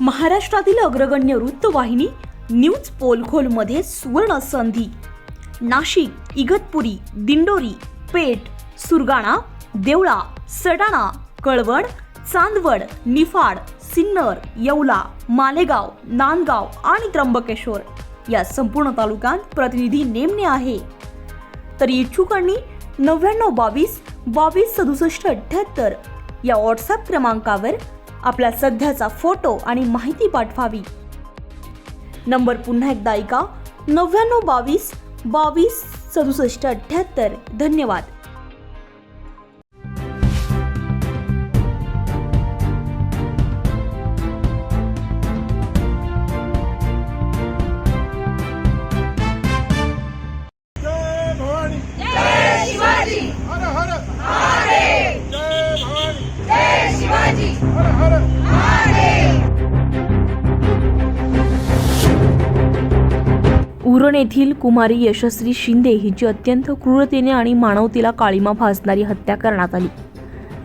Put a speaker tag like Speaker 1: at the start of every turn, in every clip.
Speaker 1: महाराष्ट्रातील अग्रगण्य वृत्तवाहिनी न्यूज पोलखोलमध्ये सुवर्ण संधी. नाशिक इगतपुरी दिंडोरी पेठ सुरगाणा देवळा सडाणा कळवण चांदवड निफाड सिन्नर येवला मालेगाव नांदगाव आणि त्र्यंबकेश्वर या संपूर्ण तालुक्यात प्रतिनिधी नेमणे आहे. तर इच्छुकांनी नव्याण्णव बावीस बावीस सदुसष्ट अठ्ठ्याहत्तर या व्हॉट्सॲप क्रमांकावर आपला सध्याचा फोटो आणि माहिती पाठवावी. नंबर पुन्हा एकदा ऐका. नव्याण्णव बावीस बावीस सदुसष्ट अठ्ठ्याहत्तर धन्यवाद. उरण येथील कुमारी यशस्वी शिंदे हिची अत्यंत क्रूरतेने आणि मानवतेला काळीमा फासणारी हत्या करण्यात आली.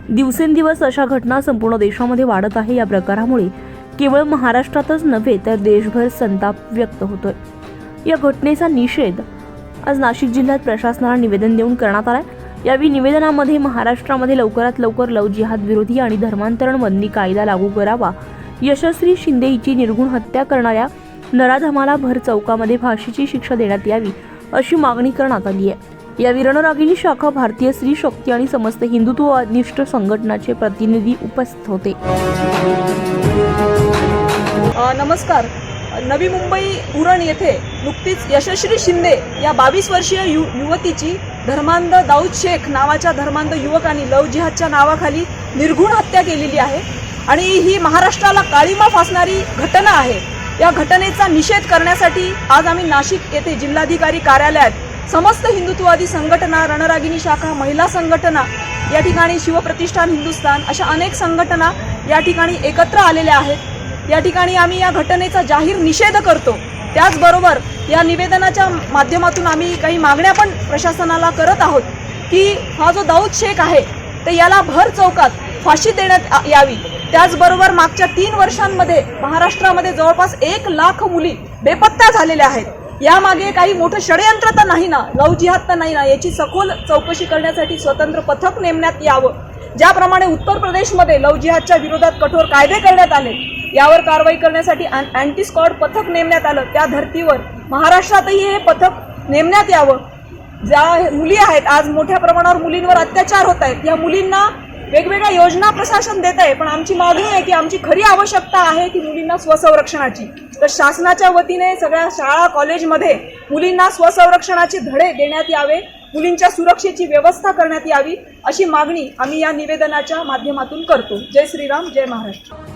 Speaker 1: दिवसेंदिवस अशा घटना संपूर्ण देशामध्ये वाढत आहे. या प्रकारामुळे केवळ महाराष्ट्रातच नव्हे तर देशभर संताप व्यक्त होतोय. या घटनेचा निषेध आज नाशिक जिल्ह्यात प्रशासनाला निवेदन देऊन करण्यात आलाय. यावेळी निवेदनामध्ये महाराष्ट्रामध्ये लवकरात लवकर लव जिहाद विरोधी आणि धर्मांतरण बंदी कायदा लागू करावा यशस्वी शिंदे हिची निर्गुण हत्या करणाऱ्या नराधमाला भर चौकामध्ये फाशीची शिक्षा देण्यात यावी अशी मागणी करण्यात आली आहे. या वीरणरागिणी शाखा भारतीय स्त्री शक्ती आणि समस्त हिंदुत्वनिष्ठ संघटनाचे प्रतिनिधी उपस्थित होते.
Speaker 2: नमस्कार. नवी मुंबई उरण येथे नुकतीच यशस्वी शिंदे या बावीस वर्षीय यु युवतीची धर्मांध दाऊद शेख नावाच्या धर्मांध युवकांनी लव जिहादच्या नावाखाली निर्घुण हत्या केलेली आहे. आणि ही महाराष्ट्राला काळीमा फासणारी घटना आहे. या घटनेचा निषेध करण्यासाठी आज आम्ही नाशिक येथे जिल्हाधिकारी कार्यालयात समस्त हिंदुत्ववादी संघटना रणरागिणी शाखा महिला संघटना या ठिकाणी शिवप्रतिष्ठान हिंदुस्थान अशा अनेक संघटना या ठिकाणी एकत्र आलेल्या आहेत. या ठिकाणी आम्ही या घटनेचा जाहीर निषेध करतो. त्याचबरोबर या निवेदनाच्या माध्यमातून आम्ही काही मागण्या पण प्रशासनाला करत आहोत की हा जो दाऊद शेख आहे तर याला भर चौकात फाशी देण्यात यावी. त्याचबरोबर मागच्या तीन वर्षांमध्ये महाराष्ट्रामध्ये जवळपास एक लाख मुली बेपत्ता झालेल्या आहेत. यामागे काही मोठं षडयंत्र तर नाही ना? लव जिहाद तर नाही ना? याची सखोल चौकशी करण्यासाठी स्वतंत्र पथक नेमण्यात यावं. ज्याप्रमाणे उत्तर प्रदेशमध्ये लव जिहादच्या विरोधात कठोर कायदे करण्यात आले. यावर कारवाई करण्यासाठी अँटी स्कॉड पथक नेमण्यात आलं. त्या धर्तीवर महाराष्ट्रातही हे पथक नेमण्यात यावं. ज्या मुली आहेत आज मोठ्या प्रमाणावर मुलींवर अत्याचार होत आहेत. या मुलींना वेगवेगळ्या योजना प्रशासन देत आहे पण आमची मागणी आहे की आमची खरी आवश्यकता आहे की मुलींना स्वसंरक्षणाची. तर शासनाच्या वतीने सगळ्या शाळा कॉलेजमध्ये मुलींना स्वसंरक्षणाचे धडे देण्यात यावे मुलींच्या सुरक्षेची व्यवस्था करण्यात यावी अशी मागणी आम्ही या निवेदनाच्या माध्यमातून करतो. जय श्रीराम जय महाराष्ट्र.